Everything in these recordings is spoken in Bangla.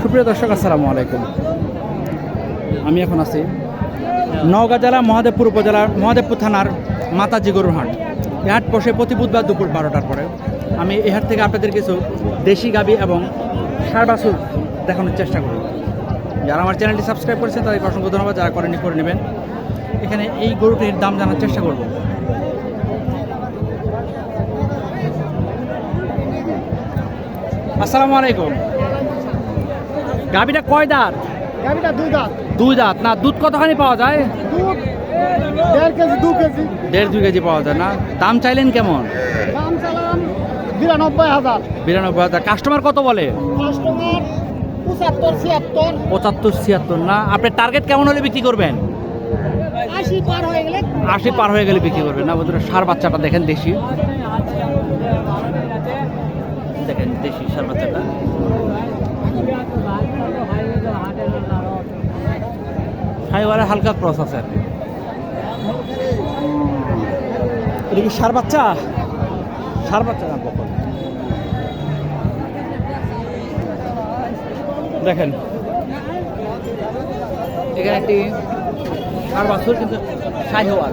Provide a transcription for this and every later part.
সুপ্রিয় দর্শক, আসসালামু আলাইকুম। আমি এখন আছি নওগাঁ জেলা মহাদেবপুর উপজেলার মহাদেবপুর থানার মাতাজি গরুর হাট। এই হাট বসে প্রতি বুধবার দুপুর বারোটার পরে। আমি এই হাট থেকে আপনাদের কিছু দেশি গাবি এবং সার বাছুর দেখানোর চেষ্টা করব। যারা আমার চ্যানেলটি সাবস্ক্রাইব করেছেন, তাদেরকে অসংখ্য ধন্যবাদ। যারা করেনি করে নেবেন। এখানে এই গরুটির দাম জানার চেষ্টা করব। আসসালামু আলাইকুম। গাবিটা কয় দাঁত? গাড়িটা দুই দাঁত। দুই দাঁত। না দুধ কতখানি পাওয়া যায়? দুধ দেড় কেজি দু কেজি। দেড় দুই কেজি পাওয়া যায় না। দাম চাইলেন কেমন? দাম চালান বিরানব্বই হাজার। বিরানব্বই হাজার। কাস্টমার কত বলে? কাস্টমার পঁচাত্তর ছিয়াত্তর। পঁচাত্তর ছিয়াত্তর না? আপনার টার্গেট কেমন হলে বিক্রি করবেন? আশি পার হয়ে গেলে আশি পার হয়ে গেলে বিক্রি করবেন। না বন্ধুরা সার বাচ্চাটা দেখেন দেশি দেখেন দেশি সার বাচ্চাটা। হালকা ক্রস আছে আর কি। সার বাচ্চা? সার বাচ্চা না বকন দেখেন। এখানে একটি সার বাছুর কিন্তু শাহিওয়াল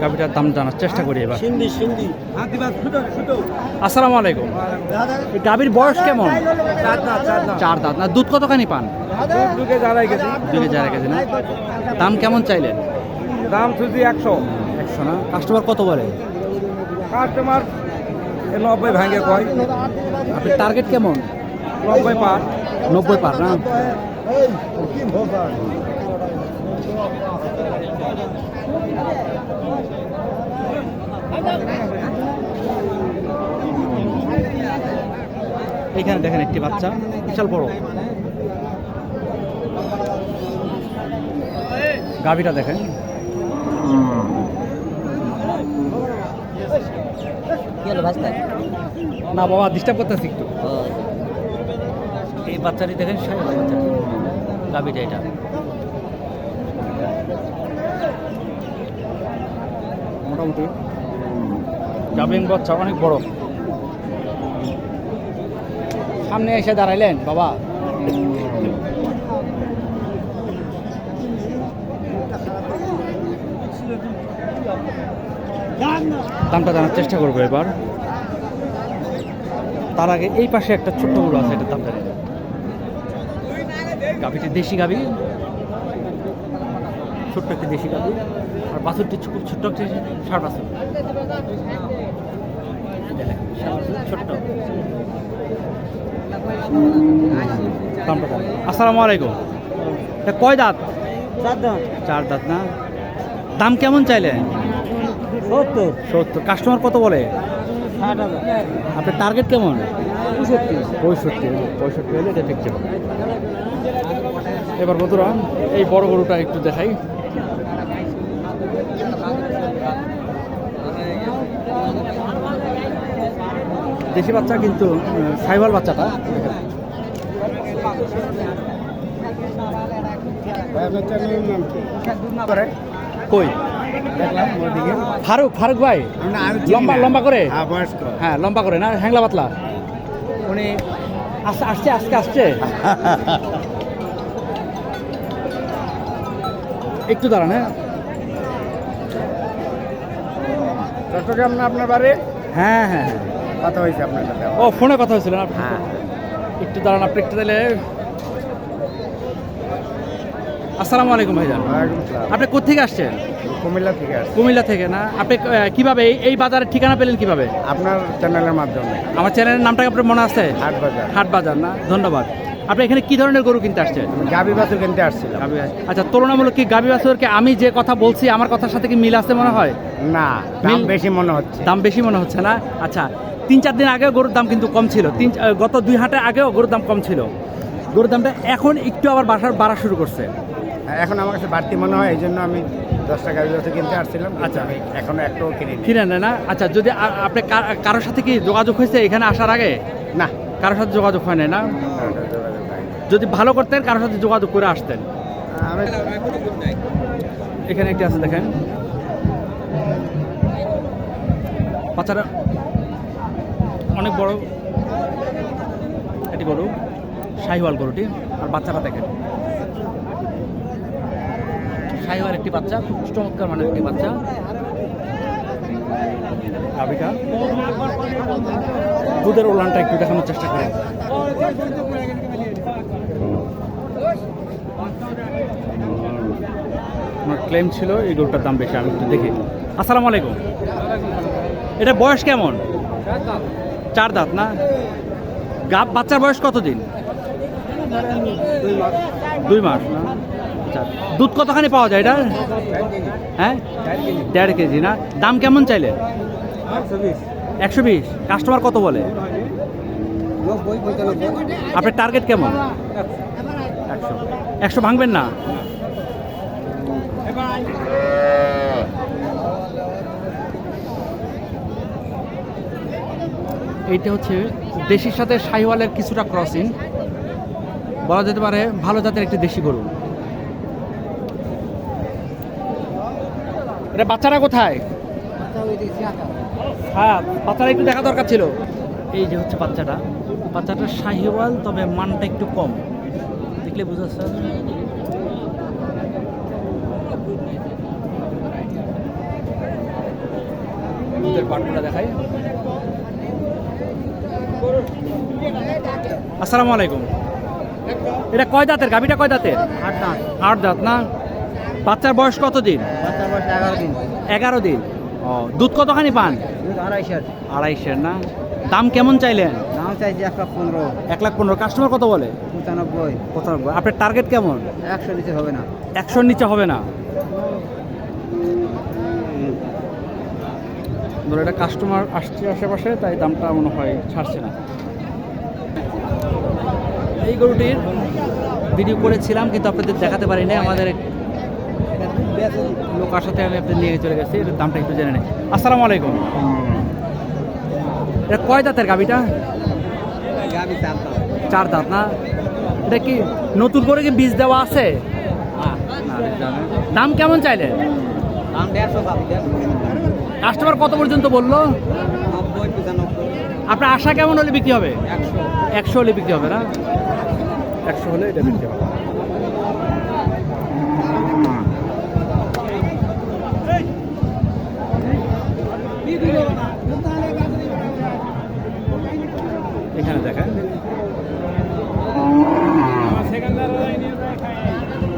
গাবিটার দাম জানার চেষ্টা করি এবার। আসসালামু আলাইকুম। গাবির বয়স কেমন? চার দাঁত না দুধ কতখানি পান? আড়াই কেজি। না? দাম কেমন চাইলেন? দাম শুধু একশো। একশো না? কাস্টমার কত বলে? কাস্টমার নব্বই ভাঙে কয়। আপনার টার্গেট কেমন? নব্বই পার। নব্বই পার না? এখানে দেখেন একটি বাচ্চা বিশাল বড়। গাভিটা দেখেন। না বাবা ডিস্টার্ব করতেছি একটু। এই বাচ্চাটি দেখেন বাচ্চাটি গাভিটা এটা। মোটামুটি। গাভিন বাচ্চা অনেক বড়। সামনে এসে দাঁড়াইলেন বাবা। দামটা জানার চেষ্টা করব এবার। তার আগে এই পাশে একটা ছোট্ট গরু আছে এটার দাম জানি। না। গাভীটি দেশি গাভী। ছোট্ট একটি দেশি গাভী। আর বাছুরটি ছোট্ট একটি ষাট বাছুর। বাছুর, ছোট্ট। আসসালামু আলাইকুম। কয় দাঁত? চার দাঁত। চার দাঁত না? দাম কেমন চাইলে? সত্তর। সত্তর। কাস্টমার কত বলে? আপনার টার্গেট কেমন? পঁয়ষট্টি। পঁয়ষট্টি। পঁয়ষট্টি হলে এটা যাবে এবার বন্ধুরা এই বড় গরুটা একটু দেখাই। দেশি বাচ্চা কিন্তু সাইবাল বাচ্চাটা। কই? ফারুক ফারুক ভাই লম্বা লম্বা করে? হ্যাঁ লম্বা করে না হ্যাংলা পাতলা। উনি আসছে আসছে আজকে আসছে। একটু দাঁড়ান হ্যাঁ। চট্টগ্রাম না আপনার বাড়ি? হ্যাঁ হ্যাঁ হ্যাঁ। কথা হয়েছে আপনার সাথে ও ফোনে কথা হয়েছিল না? হ্যাঁ। একটু দাঁড়ান আপনি একটু দিলে আসসালামু আলাইকুম ভাইজান। আপনি কোথেকে আসছেন? কুমিল্লা থেকে কুমিল্লা থেকে না? আপনি কীভাবে এই- বাজারের ঠিকানা পেলেন কীভাবে? আপনার চ্যানেলের মাধ্যমে। আমার চ্যানেলের নামটা আপনার মনে আছে? হাট বাজার হাট বাজার না? ধন্যবাদ। আপনি এখানে কি ধরনের গরু কিনতে আসছেন? গাবি বাছুর কিনতে আসছিলাম। আচ্ছা তুলনামূলক কি গাভী বাছুরকে আমি যে কথা বলছি আমার কথার সাথে কি মিল আছে মনে হয়? না দাম বেশি মনে হচ্ছে। দাম বেশি মনে হচ্ছে না? আচ্ছা তিন চার দিন আগেও গরুর দাম কিন্তু কম ছিল। তিন গত দুই হাটে আগেও গরুর দাম কম ছিল। গরুর দামটা এখন একটু আবার বাসার বাড়া শুরু করছে। এখন আমার কাছে বাড়তি মনে হয় এই জন্য আমি দশ টাকা কিনতে আসছিলাম। আচ্ছা। আমি এখনও একটাও কিনি কিনে নেয় না? আচ্ছা যদি আপনি কারোর সাথে কি যোগাযোগ হয়েছে এখানে আসার আগে? না। কারোর সাথে যোগাযোগ হয় না? যদি ভালো করতেন কারোর সাথে যোগাযোগ করে আসতেন। এখানে একটি আছে দেখেন। বাচ্চারা অনেক বড় এটি গরু, শাহিওয়াল গরুটি আর বাচ্চারা দেখেন। শাহিওয়াল একটি বাচ্চা, খুব চমৎকার মানের একটি বাচ্চা। দুধের ওলানটা একটু দেখানোর চেষ্টা করেন আমার ক্লেম ছিল এই গরুটার দাম বেশি, আমি একটু দেখি। আসসালামু আলাইকুম। এটা বয়স কেমন? চার দাঁত না? গাব বাচ্চার বয়স কতদিন? দুই মাস আচ্ছা দুধ কতখানি পাওয়া যায় এটা হ্যাঁ? দেড় কেজি না? দাম কেমন চাইলে? একশো বিশ। কাস্টমার কত বলে? আপনার টার্গেট কেমন? একশো। একশো ভাঙবেন না? এইটা হচ্ছে দেশির সাথে শাহিওয়ালের কিছুটা ক্রসিং বলা যেতে পারে ভালো জাতের একটি দেশি গরু। এটা বাচ্চারা কোথায়? হ্যাঁ বাচ্চারা একটু দেখা দরকার ছিল। এই যে হচ্ছে বাচ্চাটা। বাচ্চাটা শাহিওয়াল তবে মানটা একটু কম। দেখলে বুঝা যাচ্ছে। দুধের পাটগুলো দেখাই। আসসালামু আলাইকুম। এটা কয় দাঁতের? গাভিটা কয় দাঁতের? আট দাঁত আট দাঁত না? বাচ্চার বয়স কত দিন বাচ্চার বয়স এগারো দিন। এগারো দিন ও দুধ কতখানি পান? আড়াইশোর আড়াইশের না? দাম কেমন চাইলেন? দাম চাইছি এক লাখ পনেরো। এক লাখ পনেরো কাস্টমার কত বলে? পঁচানব্বই। পঁচানব্বই। আপনার টার্গেট কেমন? একশো নিচে হবে না। একশোর নিচে হবে না। ধরো এটা কাস্টমার আসছে আশেপাশে তাই দামটা মনে হয় ছাড়ছে না এই গরুটির ভিডিও করেছিলাম কিন্তু আপনাদের দেখাতে পারিনি আমাদের এক লোক আসাতে আমি আপনাদের নিয়ে চলে গেছি এটার দামটা একটু জেনে নেই আসসালামু আলাইকুম এটা কয় দাঁতের গাবিটা চার দাঁত না এটা কি নতুন করে কি বীজ দেওয়া আছে দাম কেমন চাইলেন দাম দেড়শো কাস্টমার কত পর্যন্ত বলল? আপনার আশা কেমন হলে বিক্রি হবে? একশো। একশো হলে বিক্রি হবে না? একশো হলে এটা বিক্রি হবে। এখানে দেখেন।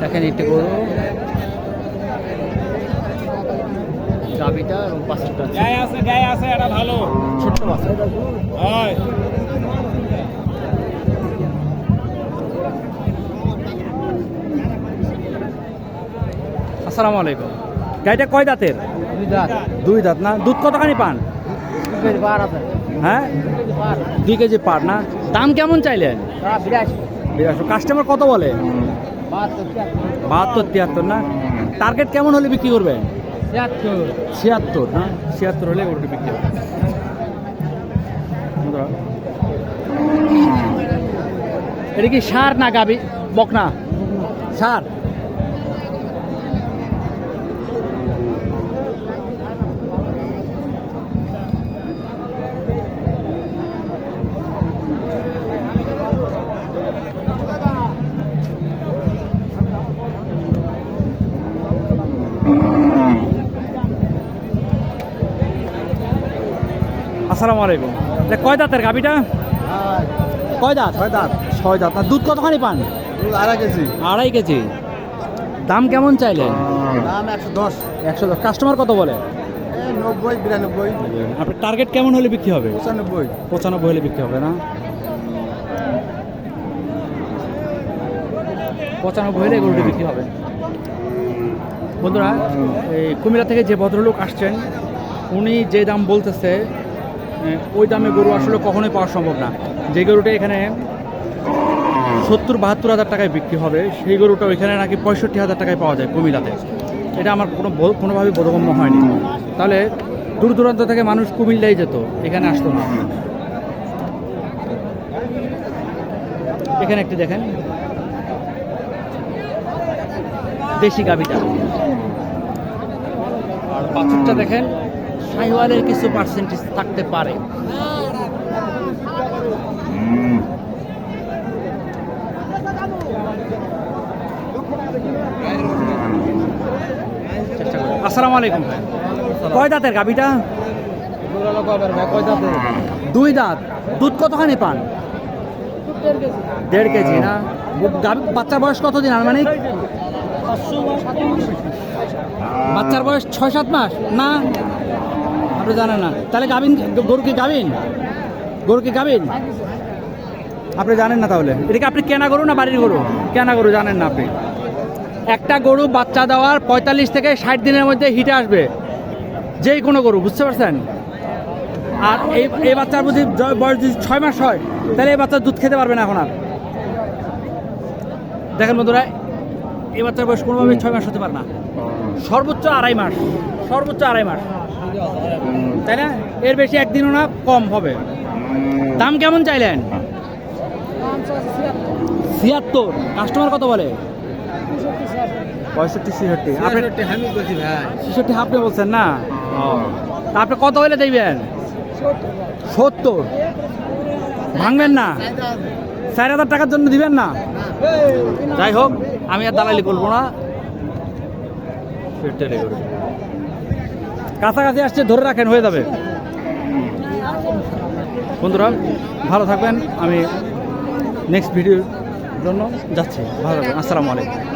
দেখেন একটু গরু। গাবিটা এবং আছে। গায়ে আছে গায়ে আছে এটা ভালো। ছোট্ট বাচ্চা হয়। আসসালামু আলাইকুম। গাড়িটা কয় দাঁতের? দুই দাঁত। দুই দাঁত না? দুধ কতখানি পান? হ্যাঁ? দুই কেজি পার। না? দাম কেমন চাইলেন? কাস্টমার কত বলে? বাহাত্তর তিয়াত্তর। না? টার্গেট কেমন হলে বিক্রি করবেন? ছিয়াত্তর। না ছিয়াত্তর হলে গরুটি বিক্রি হবে। এটা কি সার না গাবি? বকনা? সার? আসসালামু আলাইকুম। এটা কয় দাঁতের গাবিটা কয় দাঁত? ছয় দাঁত। ছয় দাঁত। দুধ কতখানি পান? দুধ আড়াই কেজি। আড়াই কেজি। দাম কেমন চাইলেন? দাম একশো দশ। একশো দশ। কাস্টমার কত বলে? নব্বই বিরানব্বই। আপনার টার্গেট কেমন হলে বিক্রি হবে? পঁচানব্বই। পঁচানব্বই হলে বিক্রি হবে না? পঁচানব্বই হলে গরুটি বিক্রি হবে। বন্ধুরা এই কুমিল্লা থেকে যে ভদ্রলোক আসছেন উনি যে দাম বলতেছে ওই দামে গরু আসলে কখনোই পাওয়া সম্ভব না। যে গরুটা এখানে সত্তর বাহাত্তর হাজার টাকায় বিক্রি হবে, সেই গরুটা ওইখানে নাকি পঁয়ষট্টি হাজার টাকায় পাওয়া যায় কুমিল্লাতে। এটা আমার কোনো কোনোভাবেই বোধগম্য হয়নি। তাহলে দূর দূরান্ত থেকে মানুষ কুমিল্লাই যেত, এখানে আসতো না। এখানে একটি দেখেন। দেশি গাভিটা। আর বাছুরটা দেখেন। শাহিওয়ালের কিছু পার্সেন্টেজ থাকতে পারে। আসসালামু আলাইকুম কয় দাঁতের গাভিটা? দুই দাঁত। দুধ কতখানি পান? দেড় কেজি না? গাভী- বাচ্চার বয়স কতদিন আনুমানিক? বাচ্চার বয়স ছয়, সাত মাস? না। আপনি জানেন না। তাহলে গাভিন গরু কি গাভিন? গরু কি গাভিন? আপনি জানেন না তাহলে। এটা কি আপনি কেনা গরু না বাড়ির গরু? কেনা গরু জানেন না আপনি। একটা গরু বাচ্চা দেওয়ার পঁয়তাল্লিশ থেকে ষাট দিনের মধ্যে হিটে আসবে। যেই কোনো গরু, বুঝতে পারছেন? আর এই এই বাচ্চার বুঝি বয়স যদি ছয় মাস হয়, তাহলে এই বাচ্চা দুধ খেতে পারবে না এখন আর। দেখেন বন্ধুরা এই বাচ্চার বয়স কোনোভাবেই ছয় মাস হতে পারে না। সর্বোচ্চ আড়াই মাস সর্বোচ্চ আড়াই মাস। তাই না? এর বেশি একদিনও না কম হবে। দাম কেমন চাইলেন? ছিয়াত্তর। কাস্টমার কত বলে? পঁয়ষট্টি ছিষট্টি। আপনি আমি ছেষট্টি আপনি বলছেন না? তা আপনি কত হলে দেবেন সত্তর। ভাঙবেন না? চার হাজার টাকার জন্য দিবেন না? যাই হোক আমি আর দালালি করব না। কাছাকাছি আসছে, ধরে রাখেন, হয়ে যাবে। বন্ধুরা, ভালো থাকবেন। আমি নেক্সট ভিডিওর জন্য যাচ্ছি। ভালো থাকবেন। আসসালামু আলাইকুম।